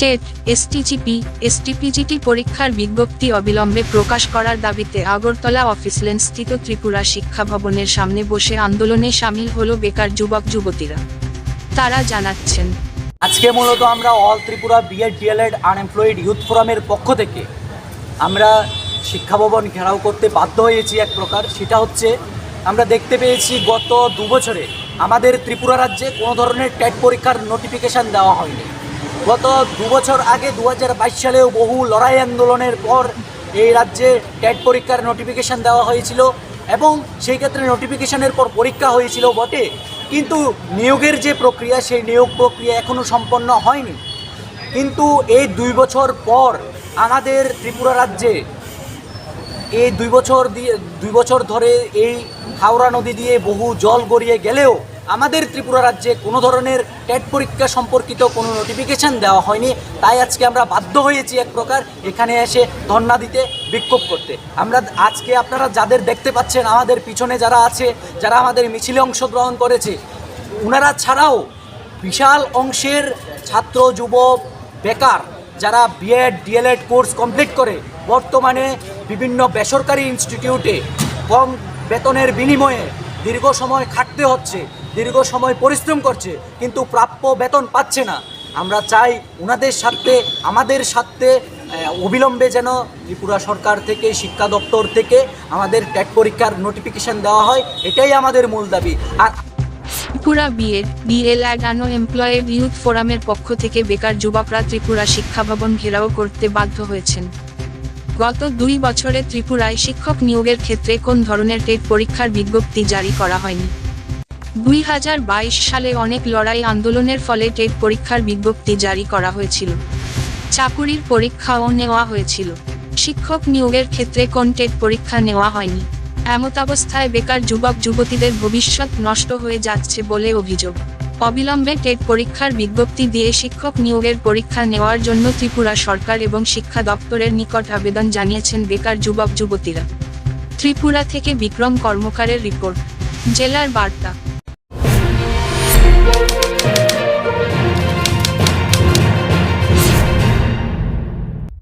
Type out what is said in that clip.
TET এসটিজিপি STPGT পরীক্ষার বিজ্ঞপ্তি অবিলম্বে প্রকাশ করার দাবিতে আগরতলা অফিস স্থিত ত্রিপুরা শিক্ষা ভবনের সামনে বসে আন্দোলনে সামিল হলো বেকার যুবক যুবতীরা। তারা জানাচ্ছেন, আজকে মূলত আমরা all Tripura B Ed D El Ed unemployed youth ফোরামের পক্ষ থেকে আমরা শিক্ষা ভবন ঘেরাও করতে বাধ্য হয়েছি এক প্রকার, সেটা হচ্ছে আমরা দেখতে পেয়েছি গত দু বছরে আমাদের ত্রিপুরা রাজ্যে কোনো ধরনের টেট পরীক্ষার নোটিফিকেশান দেওয়া হয়নি। গত দু বছর আগে দু হাজার বাইশ সালেও বহু লড়াই আন্দোলনের পর এই রাজ্যে টেট পরীক্ষার নোটিফিকেশান দেওয়া হয়েছিল এবং সেই ক্ষেত্রে নোটিফিকেশানের পর পরীক্ষা হয়েছিল বটে। কিন্তু নিয়োগের যে প্রক্রিয়া, সেই নিয়োগ প্রক্রিয়া এখনও সম্পন্ন হয়নি। কিন্তু এই দুই বছর পর আমাদের ত্রিপুরা রাজ্যে, এই দুই বছর দিয়ে, দুই বছর ধরে এই হাওড়া নদী দিয়ে বহু জল গড়িয়ে গেলেও আমাদের ত্রিপুরা রাজ্যে কোনো ধরনের টেট পরীক্ষা সম্পর্কিত কোনো নোটিফিকেশান দেওয়া হয়নি। তাই আজকে আমরা বাধ্য হয়েছি এক প্রকার এখানে এসে ধর্ণা দিতে, বিক্ষোভ করতে। আমরা আজকে আপনারা যাদের দেখতে পাচ্ছেন, আমাদের পিছনে যারা আছে, যারা আমাদের মিছিলে অংশগ্রহণ করেছে ওনারা ছাড়াও বিশাল অংশের ছাত্র যুব বেকার যারা বিএড ডিএলএড কোর্স কমপ্লিট করে, বর্তমানে বিভিন্ন বেসরকারি ইনস্টিটিউটে কম বেতনের বিনিময়ে দীর্ঘ সময় খাটতে হচ্ছে। দীর্ঘ সময় পরিশ্রম করছে কিন্তু প্রাপ্য বেতন পাচ্ছে না। আমরা চাই ওনাদের স্বার্থে আমাদের আহ, অবিলম্বে যেন ত্রিপুরা সরকার থেকে শিক্ষা দপ্তর থেকে আমাদের ট্যাট পরীক্ষার নোটিফিকেশন দেওয়া হয় এটাই আমাদের মূল দাবি। আর Tripura B Ed D El Ed unemployed youth ফোরামের পক্ষ থেকে বেকার যুবকরা ত্রিপুরা শিক্ষা ভবন ঘেরাও করতে বাধ্য হয়েছেন। গত দুই বছরে ত্রিপুরায় শিক্ষক নিয়োগের ক্ষেত্রে কোন ধরনের টেট পরীক্ষার বিজ্ঞপ্তি জারি করা হয়নি? দুই হাজার বাইশ সালে অনেক লড়াই আন্দোলনের ফলে টেট পরীক্ষার বিজ্ঞপ্তি জারি করা হয়েছিল। চাকুরির পরীক্ষাও নেওয়া হয়েছিল। শিক্ষক নিয়োগের ক্ষেত্রে কোন টেট পরীক্ষা নেওয়া হয়নি? এমতাবস্থায় বেকার যুবক যুবতীদের ভবিষ্যৎ নষ্ট হয়ে যাচ্ছে বলে অভিযোগ। অবিলম্বে টেট পরীক্ষার বিজ্ঞপ্তি দিয়ে শিক্ষক নিয়োগের পরীক্ষা নেওয়ার জন্য ত্রিপুরা সরকার এবং শিক্ষা দপ্তরের নিকট আবেদন জানিয়েছেন বেকার যুবক যুবতীরা। ত্রিপুরা থেকে বিক্রম কর্মকারের রিপোর্ট। জেলার বার্তা।